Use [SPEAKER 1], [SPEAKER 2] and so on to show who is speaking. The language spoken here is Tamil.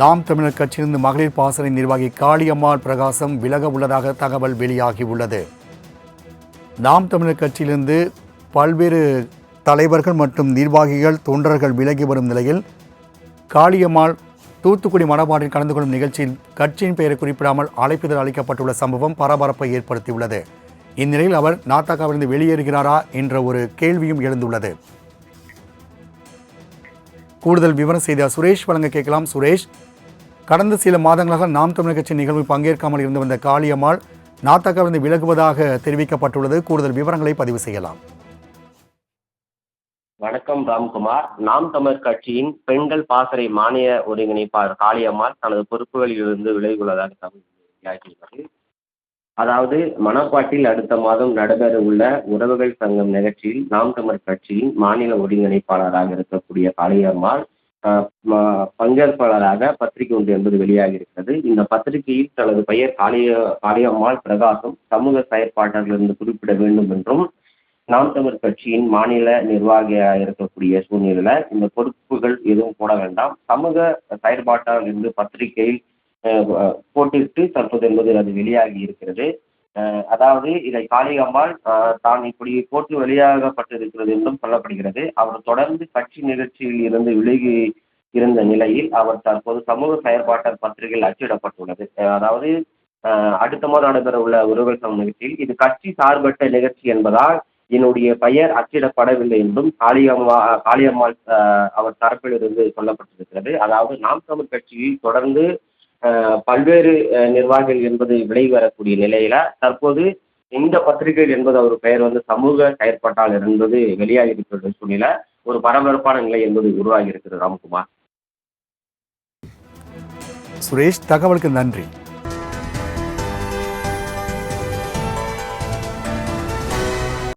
[SPEAKER 1] நாம் தமிழர் கட்சியிலிருந்து மகளிர் பாசறை நிர்வாகி காளியம்மாள் பிரகாசம் விலக உள்ளதாக தகவல் வெளியாகியுள்ளது. நாம் தமிழர் கட்சியிலிருந்து பல்வேறு தலைவர்கள் மற்றும் நிர்வாகிகள் தொண்டர்கள் விலகி வரும் நிலையில் காளியம்மாள் தூத்துக்குடி மனபாட்டில் கலந்து கொள்ளும் நிகழ்ச்சியில் கட்சியின் பெயரை குறிப்பிடாமல் அழைப்புதல் அளிக்கப்பட்டுள்ள சம்பவம் பரபரப்பை ஏற்படுத்தியுள்ளது. இந்நிலையில் அவர் நாத்தாக்காவிலிருந்து வெளியேறுகிறாரா என்ற ஒரு கேள்வியும் எழுந்துள்ளது. கூடுதல் விவரம் செய்த சுரேஷ் வழங்க கேட்கலாம். சுரேஷ் கடந்த சில மாதங்களாக நாம் தமிழர் கட்சி நிகழ்வில் பங்கேற்காமல் இருந்து வந்த காளியம்மாள் நாத்தகாவிலிருந்து விலகுவதாக தெரிவிக்கப்பட்டுள்ளது. கூடுதல் விவரங்களை பதிவு செய்யலாம்.
[SPEAKER 2] வணக்கம் ராம்குமார். நாம் தமிழர் கட்சியின் பெண்கள் பாசறை மானிய ஒருங்கிணைப்பாளர் காளியம்மாள் தனது பொறுப்புகளிலிருந்து விலகியுள்ளதாக தகவல் அதாவது மணப்பாட்டில் அடுத்த மாதம் நடைபெற உள்ள உறவுகள் சங்கம் நிகழ்ச்சியில் நாம் தமிழர் கட்சியின் மாநில ஒருங்கிணைப்பாளராக இருக்கக்கூடிய காளியம்மாள் ம- பங்கேற்பாளராக பத்திரிகை ஒன்று என்பது வெளியாகி இருக்கிறது இந்த பத்திரிகையில் தனது பெயர் காளிய காளியம்மாள் பிரகாசம் சமூக செயற்பாட்டாளர்களிருந்து குறிப்பிட வேண்டும் என்றும் நாம் தமிழ் கட்சியின் மாநில நிர்வாகியாக இருக்கக்கூடிய சூழ்நிலையில இந்த பொறுப்புகள் எதுவும் போட வேண்டாம். சமூக செயற்பாட்டாளர் என்று பத்திரிகையில் போட்டிட்டு தற்போது என்பது அது வெளியாகி இருக்கிறது. அதாவது இதை காளிகம்மாள் தான் இப்படி போட்டு வெளியாகப்பட்டிருக்கிறது என்றும் சொல்லப்படுகிறது. அவர் தொடர்ந்து கட்சி நிகழ்ச்சியில் இருந்து விலகி இருந்த நிலையில் அவர் தற்போது சமூக செயற்பாட்டாளர் பத்திரிகையில் அச்சிடப்பட்டுள்ளது. அதாவது அடுத்த மாதம் நடைபெற உள்ள உறவுகள் சங்கம் நிகழ்ச்சியில் இது கட்சி சார்பற்ற நிகழ்ச்சி என்பதால் என்னுடைய பெயர் அச்சிடப்படவில்லை என்றும் காளியம்மா காளியம்மாள் அவர் தரப்பில் இருந்து சொல்லப்பட்டிருக்கிறது. அதாவது நாம் தமிழ் கட்சியில் தொடர்ந்து பல்வேறு நிர்வாகிகள் என்பது விலகி வரக்கூடிய நிலையில தற்போது இந்த பத்திரிகை என்பது அவர் பெயர் வந்து சமூக செயற்பாட்டாளர் என்பது வெளியாகி இருக்கிற சூழ்நிலை ஒரு பரபரப்பான நிலை என்பது உருவாகி இருக்கிறது. ராம்குமார்.
[SPEAKER 1] சுரேஷ் தகவலுக்கு நன்றி.